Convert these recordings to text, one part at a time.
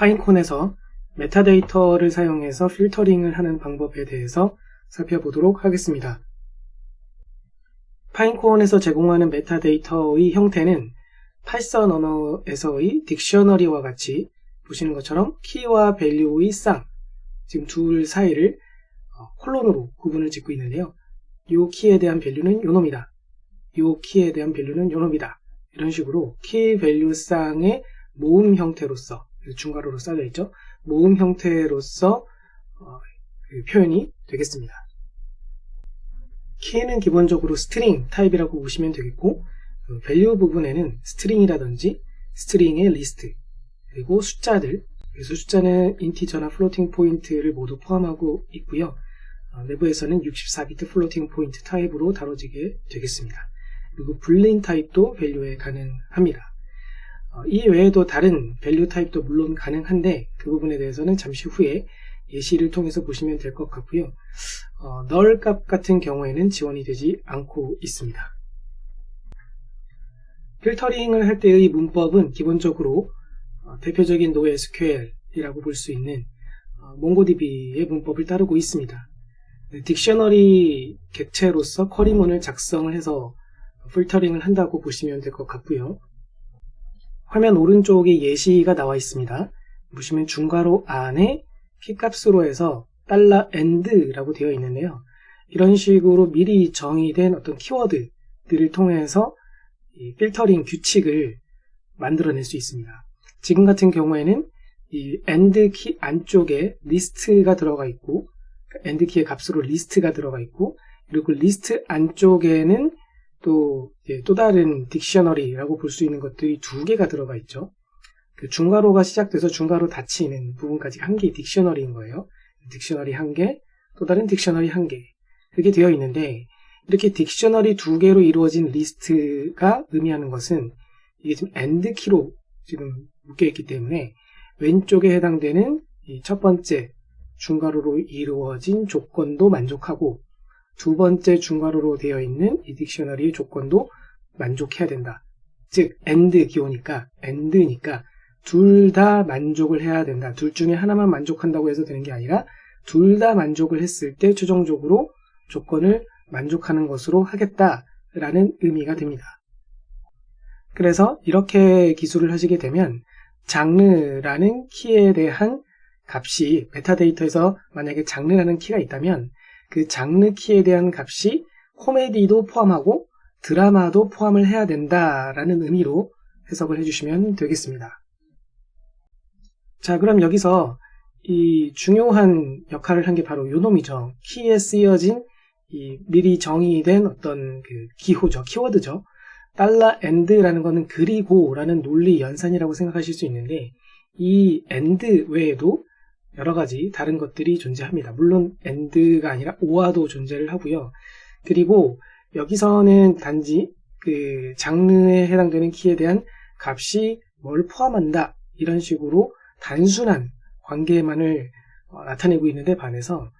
파인콘에서 메타데이터를 사용해서 필터링을 하는 방법에 대해서 살펴보도록 하겠습니다. 파인콘에서 제공하는 메타데이터의 형태는 파이썬 언어에서의 딕셔너리와 같이 보시는 것처럼 키와 밸류의 쌍, 지금 둘 사이를 어, 콜론으로 구분을 짓고 있는데요. 이 키에 대한 밸류는 요놈이다. 이 키에 대한 밸류는 요놈이다. 이런 식으로 키 밸류 쌍의 모음 형태로서 중괄호로 쌓여 있죠. 모음 형태로서 어, 그 표현이 되겠습니다. 키는 기본적으로 스트링 타입이라고 보시면 되겠고 그 밸류 부분에는 스트링이라든지 스트링의 리스트 그리고 숫자들 그래서 숫자는 인티저나 플로팅 포인트를 모두 포함하고 있고요. 어, 내부에서는 64비트 플로팅 포인트 타입으로 다뤄지게 되겠습니다. 그리고 불린 타입도 밸류에 가능합니다. 어, 이 외에도 다른 밸류 타입도 물론 가능한데 그 부분에 대해서는 잠시 후에 예시를 통해서 보시면 될 것 같고요. 어, 널 값 같은 경우에는 지원이 되지 않고 있습니다. 필터링을 할 때의 문법은 기본적으로 어, 대표적인 NoSQL이라고 볼 수 있는 어, MongoDB의 문법을 따르고 있습니다. 딕셔너리 객체로서 쿼리문을 작성을 해서 필터링을 한다고 보시면 될 것 같고요. 화면 오른쪽에 예시가 나와 있습니다. 보시면 중괄호 안에 키값으로 해서 달러 엔드라고 되어 있는데요. 이런 식으로 미리 정의된 어떤 키워드들을 통해서 필터링 규칙을 만들어낼 수 있습니다. 지금 같은 경우에는 이 엔드 키 안쪽에 리스트가 들어가 있고 엔드 키의 값으로 리스트가 들어가 있고 그리고 리스트 안쪽에는 또, 또 다른 딕셔너리라고 볼 수 있는 것들이 두 개가 들어가 있죠. 그 중괄호가 시작돼서 중괄호 닫히는 부분까지 한 개의 딕셔너리인 거예요. 딕셔너리 한 개, 또 다른 딕셔너리 한 개. 그게 되어 있는데, 이렇게 딕셔너리 두 개로 이루어진 리스트가 의미하는 것은 이게 지금 엔드 키로 지금 묶여 있기 때문에 왼쪽에 해당되는 첫 번째 중괄호로 이루어진 조건도 만족하고 두 번째 중괄호로 되어 있는 이 딕셔너리의 조건도 만족해야 된다. 즉 엔드 기호니까 엔드니까 둘 다 만족을 해야 된다. 둘 중에 하나만 만족한다고 해서 되는 게 아니라 둘 다 만족을 했을 때 최종적으로 조건을 만족하는 것으로 하겠다라는 의미가 됩니다. 그래서 이렇게 기술을 하시게 되면 장르라는 키에 대한 값이 메타데이터에서 만약에 장르라는 키가 있다면 그 장르 키에 대한 값이 코미디도 포함하고 드라마도 포함을 해야 된다라는 의미로 해석을 해주시면 되겠습니다. 자, 그럼 여기서 이 중요한 역할을 한 게 바로 요 놈이죠. 키에 쓰여진 이 미리 정의된 어떤 그 기호죠. 키워드죠. 달러 엔드라는 거는 그리고라는 논리 연산이라고 생각하실 수 있는데 이 엔드 외에도 여러 가지 다른 것들이 존재합니다. 물론 end가 아니라 or도 존재를 하고요. 그리고 여기서는 단지 그 장르에 해당되는 키에 대한 값이 뭘 포함한다 이런 식으로 단순한 관계만을 어, 나타내고 있는데 반해서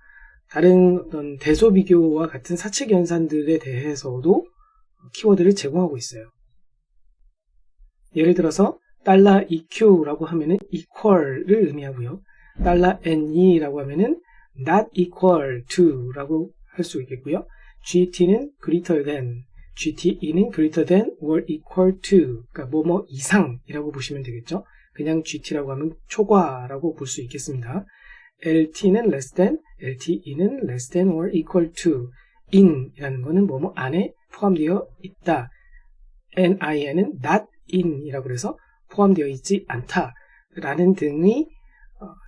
다른 어떤 대소 비교와 같은 사측 연산들에 대해서도 키워드를 제공하고 있어요. 예를 들어서 달러 EQ라고 하면은 equal을 의미하고요. 달러 $ne라고 하면은 not equal to라고 할 수 있겠고요. GT는 greater than, GTE는 greater than or equal to, 그러니까 뭐뭐 이상이라고 보시면 되겠죠. 그냥 GT라고 하면 초과라고 볼 수 있겠습니다. LT는 less than, LTE는 less than or equal to, in이라는 것은 뭐뭐 안에 포함되어 있다. NIN은 not in이라고 해서 포함되어 있지 않다라는 등의 어,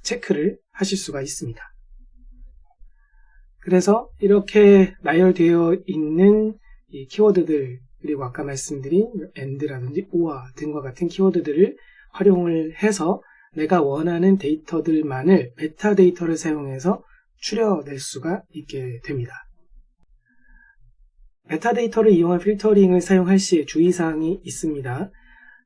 체크를 하실 수가 있습니다. 그래서 이렇게 나열되어 있는 키워드들 그리고 아까 말씀드린 and라든지 or 등과 같은 키워드들을 활용을 해서 내가 원하는 데이터들만을 메타 데이터를 사용해서 추려낼 수가 있게 됩니다. 메타 데이터를 이용한 필터링을 사용할 시에 주의사항이 있습니다.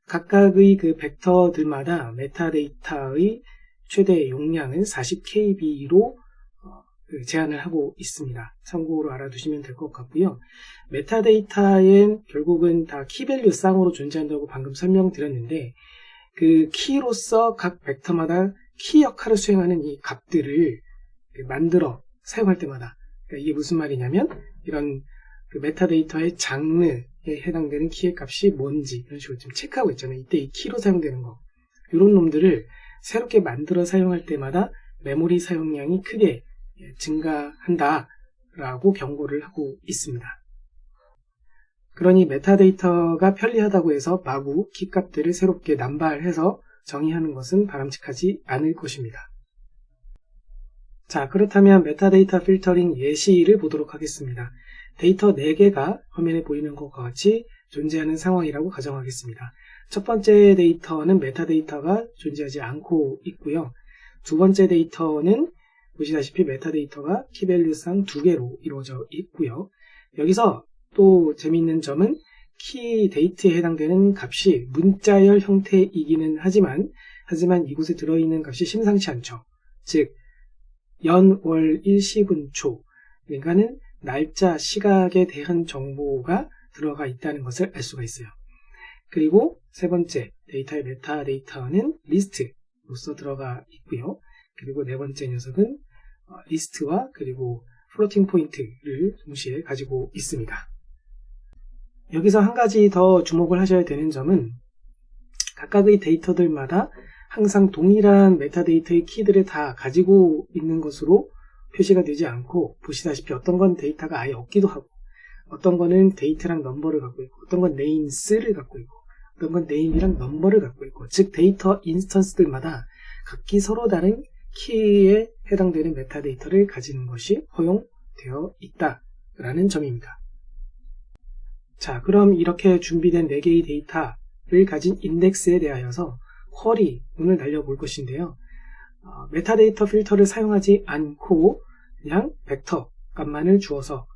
각각의 그 벡터들마다 메타 데이터의 최대 용량은 40kb로 어, 그 제한을 하고 있습니다. 참고로 알아두시면 될 것 같고요. 메타데이터엔 결국은 다 키밸류 쌍으로 존재한다고 방금 설명드렸는데 그 키로서 각 벡터마다 키 역할을 수행하는 이 값들을 만들어 사용할 때마다 그러니까 이게 무슨 말이냐면 이런 그 메타데이터의 장르에 해당되는 키의 값이 뭔지 이런 식으로 좀 체크하고 있잖아요. 이때 이 키로 사용되는 거 이런 놈들을 새롭게 만들어 사용할 때마다 메모리 사용량이 크게 증가한다라고 경고를 하고 있습니다. 그러니 메타데이터가 편리하다고 해서 마구 키값들을 새롭게 남발해서 정의하는 것은 바람직하지 않을 것입니다. 자, 그렇다면 메타데이터 필터링 예시를 보도록 하겠습니다. 데이터 4개가 화면에 보이는 것과 같이 존재하는 상황이라고 가정하겠습니다. 첫 번째 데이터는 메타데이터가 존재하지 않고 있고요. 두 번째 데이터는 보시다시피 메타데이터가 키밸류상 두 개로 이루어져 있고요. 여기서 또 재미있는 점은 키 데이트에 해당되는 값이 문자열 형태이기는 하지만 하지만 이곳에 들어있는 값이 심상치 않죠. 즉 연, 월, 일, 시, 분, 초 그러니까는 날짜, 시각에 대한 정보가 들어가 있다는 것을 알 수가 있어요. 그리고 세 번째 데이터의 메타 데이터는 리스트로서 들어가 있고요. 그리고 네 번째 녀석은 어, 리스트와 그리고 플로팅 포인트를 동시에 가지고 있습니다. 여기서 한 가지 더 주목을 하셔야 되는 점은 각각의 데이터들마다 항상 동일한 메타데이터의 키들을 다 가지고 있는 것으로 표시가 되지 않고 보시다시피 어떤 건 데이터가 아예 없기도 하고 어떤 거는 데이터랑 넘버를 갖고 있고 어떤 건 네임스를 갖고 있고 어떤 건 네임이랑 넘버를 갖고 있고 즉 데이터 인스턴스들마다 각기 서로 다른 키에 해당되는 메타데이터를 가지는 것이 허용되어 있다라는 점입니다. 자, 그럼 이렇게 준비된 4개의 데이터를 가진 인덱스에 대하여서 쿼리 오늘 날려볼 것인데요. 어, 메타데이터 필터를 사용하지 않고 그냥 벡터 값만을 주어서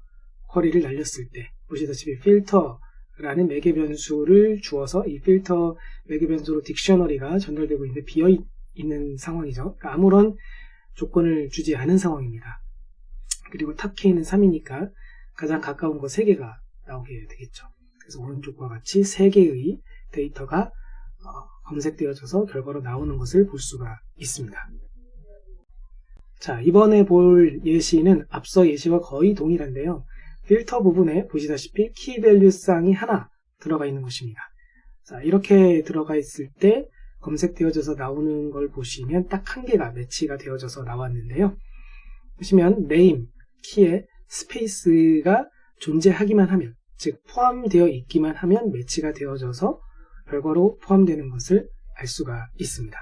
쿼리를 날렸을 때 보시다시피 필터 라는 매개 변수를 주어서 이 필터 매개 변수로 딕셔너리가 전달되고 있는데 비어 있는 상황이죠. 그러니까 아무런 조건을 주지 않은 상황입니다. 그리고 탑 K는 3이니까 가장 가까운 거 3개가 나오게 되겠죠. 그래서 오른쪽과 같이 3개의 데이터가 어, 검색되어져서 결과로 나오는 것을 볼 수가 있습니다. 자, 이번에 볼 예시는 앞서 예시와 거의 동일한데요. 필터 부분에 보시다시피 키 밸류 쌍이 하나 들어가 있는 것입니다. 자, 이렇게 들어가 있을 때 검색되어져서 나오는 걸 보시면 딱 한 개가 매치가 되어져서 나왔는데요. 보시면 name, 키에 스페이스가 존재하기만 하면 즉 포함되어 있기만 하면 매치가 되어져서 결과로 포함되는 것을 알 수가 있습니다.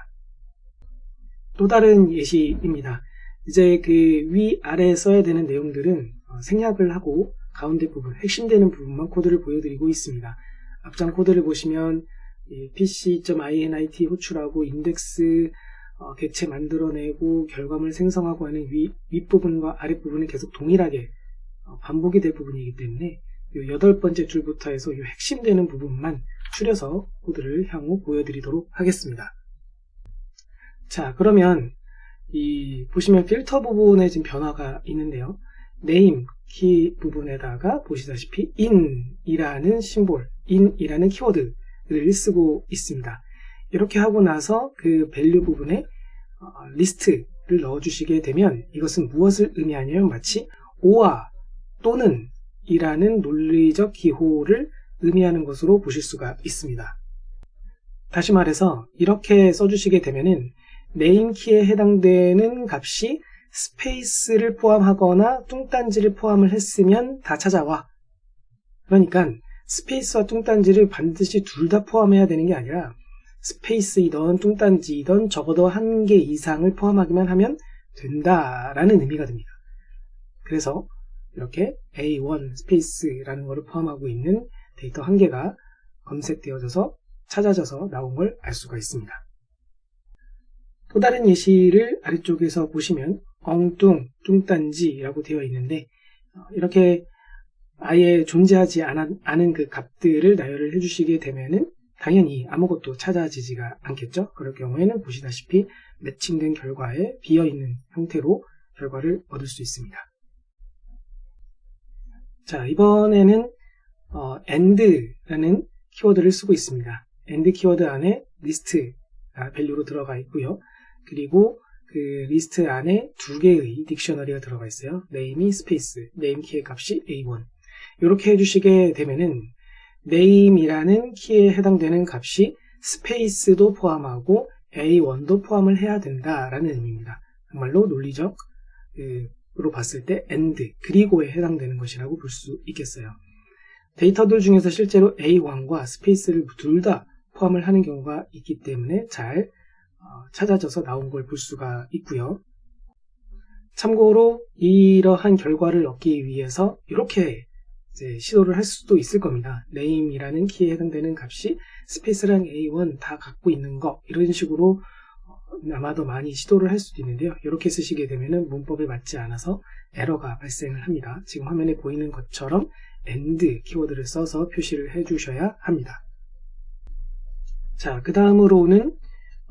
또 다른 예시입니다. 이제 그 위아래 써야 되는 내용들은 어, 생략을 하고 가운데 부분, 핵심되는 부분만 코드를 보여드리고 있습니다. 앞장 코드를 보시면 pc.init 호출하고 인덱스 어, 객체 만들어내고 결과물 생성하고 하는 위, 윗부분과 아랫부분이 계속 동일하게 어, 반복이 될 부분이기 때문에 이 여덟 번째 줄부터 해서 이 핵심되는 부분만 추려서 코드를 향후 보여드리도록 하겠습니다. 자, 그러면 이 보시면 필터 부분에 지금 변화가 있는데요. Name 키 부분에다가 보시다시피 in이라는 심볼, in이라는 키워드를 쓰고 있습니다. 이렇게 하고 나서 그 value 부분에 어, 리스트를 넣어주시게 되면 이것은 무엇을 의미하냐면 마치 오와 또는 이라는 논리적 기호를 의미하는 것으로 보실 수가 있습니다. 다시 말해서 이렇게 써주시게 되면은 네임 키에 해당되는 값이 스페이스를 포함하거나 뚱딴지를 포함을 했으면 다 찾아와. 그러니까 스페이스와 뚱딴지를 반드시 둘 다 포함해야 되는 게 아니라 스페이스이던 뚱딴지이던 적어도 한 개 이상을 포함하기만 하면 된다라는 의미가 됩니다. 그래서 이렇게 A1 스페이스라는 것을 포함하고 있는 데이터 한 개가 검색되어져서 찾아져서 나온 걸 알 수가 있습니다. 또 다른 예시를 아래쪽에서 보시면 엉뚱, 뚱딴지라고 되어 있는데 어, 이렇게 아예 존재하지 않은 그 값들을 나열을 해주시게 되면은 당연히 아무것도 찾아지지가 않겠죠. 그럴 경우에는 보시다시피 매칭된 결과에 비어있는 형태로 결과를 얻을 수 있습니다. 자, 이번에는 어, and라는 키워드를 쓰고 있습니다. and 키워드 안에 리스트 아, 밸류로 들어가 있고요. 그리고 그 리스트 안에 두 개의 딕셔너리가 들어가 있어요. name이 스페이스, name 키의 값이 a1. 이렇게 해주시게 되면은 name이라는 키에 해당되는 값이 스페이스도 포함하고 a1도 포함을 해야 된다라는 의미입니다. 정말로 논리적 으로 봤을 때 and 그리고에 해당되는 것이라고 볼 수 있겠어요. 데이터들 중에서 실제로 a1과 스페이스를 둘 다 포함을 하는 경우가 있기 때문에 잘 어, 찾아져서 나온 걸 볼 수가 있고요. 참고로 이러한 결과를 얻기 위해서 이렇게 시도를 할 수도 있을 겁니다. name이라는 키에 해당되는 값이 스페이스랑 a1 다 갖고 있는 거 이런 식으로 어, 아마도 많이 시도를 할 수도 있는데요. 이렇게 쓰시게 되면 문법에 맞지 않아서 에러가 발생을 합니다. 지금 화면에 보이는 것처럼 and 키워드를 써서 표시를 해 주셔야 합니다. 자, 그 다음으로는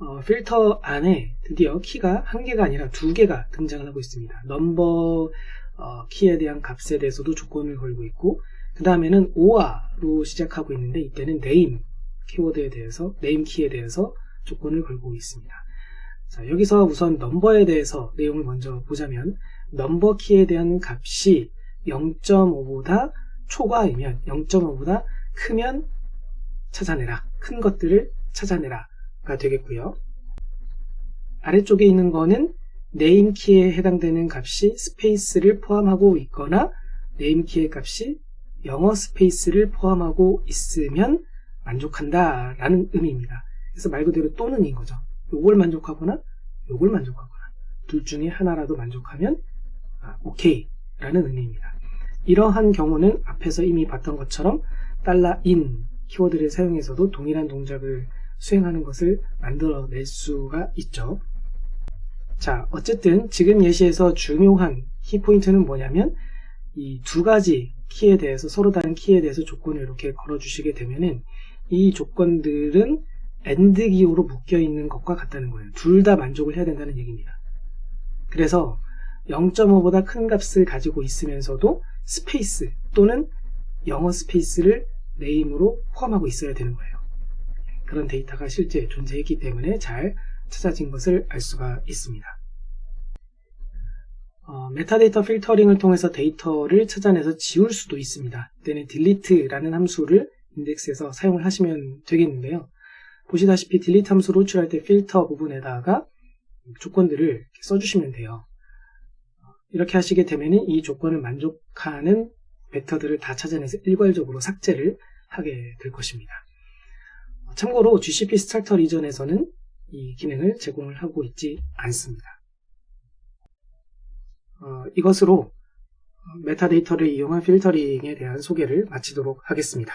어, 필터 안에 드디어 키가 한 개가 아니라 두 개가 등장을 하고 있습니다. 넘버 어, 키에 대한 값에 대해서도 조건을 걸고 있고 그 다음에는 오아로 시작하고 있는데 이때는 name 키워드에 대해서 name 키에 대해서 조건을 걸고 있습니다. 자, 여기서 우선 넘버에 대해서 내용을 먼저 보자면 넘버 키에 대한 값이 0.5보다 초과이면 0.5보다 크면 찾아내라. 큰 것들을 찾아내라 가 되겠고요. 아래쪽에 있는 거는 네임 키에 해당되는 값이 스페이스를 포함하고 있거나 네임 키의 값이 영어 스페이스를 포함하고 있으면 만족한다 라는 의미입니다. 그래서 말 그대로 또는인 거죠. 요걸 만족하거나 요걸 만족하거나 둘 중에 하나라도 만족하면 아, 오케이 라는 의미입니다. 이러한 경우는 앞에서 이미 봤던 것처럼 달러 인 키워드를 사용해서도 동일한 동작을 수행하는 것을 만들어낼 수가 있죠. 자, 어쨌든 지금 예시에서 중요한 키포인트는 뭐냐면 이 두 가지 키에 대해서 서로 다른 키에 대해서 조건을 이렇게 걸어주시게 되면은 이 조건들은 AND 기호로 묶여 있는 것과 같다는 거예요. 둘 다 만족을 해야 된다는 얘기입니다. 그래서 0.5보다 큰 값을 가지고 있으면서도 스페이스 또는 영어 스페이스를 네임으로 포함하고 있어야 되는 거예요. 그런 데이터가 실제 존재했기 때문에 잘 찾아진 것을 알 수가 있습니다. 어, 메타데이터 필터링을 통해서 데이터를 찾아내서 지울 수도 있습니다. 이때는 delete라는 함수를 인덱스에서 사용을 하시면 되겠는데요. 보시다시피 delete 함수를 호출할 때 필터 부분에다가 조건들을 써주시면 돼요. 이렇게 하시게 되면 이 조건을 만족하는 벡터들을 다 찾아내서 일괄적으로 삭제를 하게 될 것입니다. 참고로 GCP 스타터 리전에서는 이 기능을 제공을 하고 있지 않습니다. 어, 이것으로 메타데이터를 이용한 필터링에 대한 소개를 마치도록 하겠습니다.